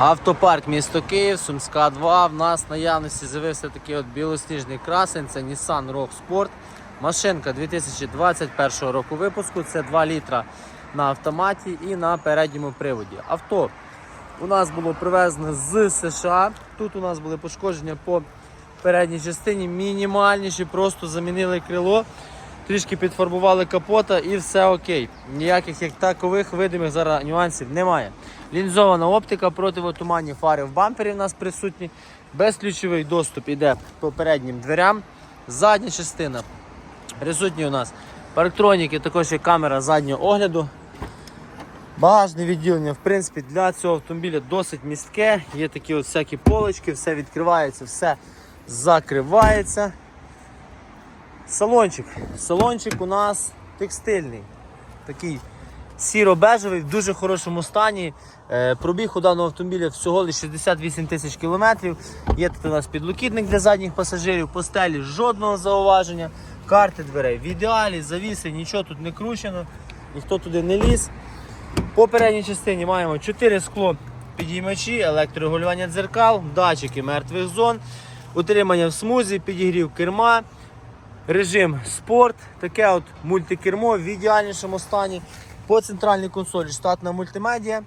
Автопарк місто Київ, Сумська 2. В нас в наявності з'явився такий от білосніжний красень. Це Nissan Rogue Sport. Машинка 2021 року випуску. Це 2 літра на автоматі і на передньому приводі. Авто у нас було привезено з США. Тут у нас були пошкодження по передній частині, мінімальніші, просто замінили крило. Трішки підфарбували капота і все окей. Ніяких як такових видимих зараз нюансів немає. Лінзована оптика, противотуманні фари в бампері в нас присутні. Безключовий доступ іде по переднім дверям. Задня частина. Присутні у нас парктроніки, також є камера заднього огляду. Багажне відділення, в принципі, для цього автомобіля досить містке. Є такі от всякі полочки, все відкривається, все закривається. Салончик. Салончик у нас текстильний. Такий сіро-бежевий, в дуже хорошому стані. Е, Пробіг у даного автомобіля всього лише 68 тисяч кілометрів. Є тут у нас підлокітник для задніх пасажирів, по стелі жодного зауваження. Карти дверей в ідеалі, завіси, нічого тут не кручено, ніхто туди не ліз. По передній частині маємо 4 скло підіймачі, електрорегулювання дзеркал, датчики мертвих зон, утримання в смузі, підігрів керма, режим спорт, таке от мультикермо в ідеальнішому стані. По центральній консолі штатна мультимедіа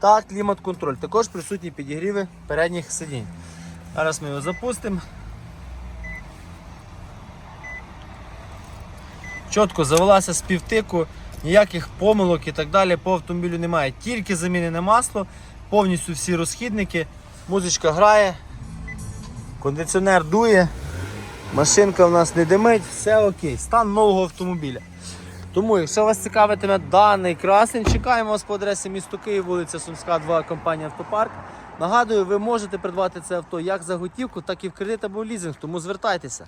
та клімат-контроль. Також присутні підігріви передніх сидінь. Зараз ми його запустимо. Чітко завелася з півтику, ніяких помилок і так далі по автомобілю немає. Тільки замінене масло, повністю всі розхідники, музичка грає, кондиціонер дує, машинка в нас не димить, все окей. Стан нового автомобіля. Тому, якщо вас цікавитиме даний красень, чекаємо вас по адресі місто Київ, вулиця Сумська, 2, компанія Автопарк. Нагадую, ви можете придбати це авто як за готівку, так і в кредит або в лізинг, тому звертайтеся.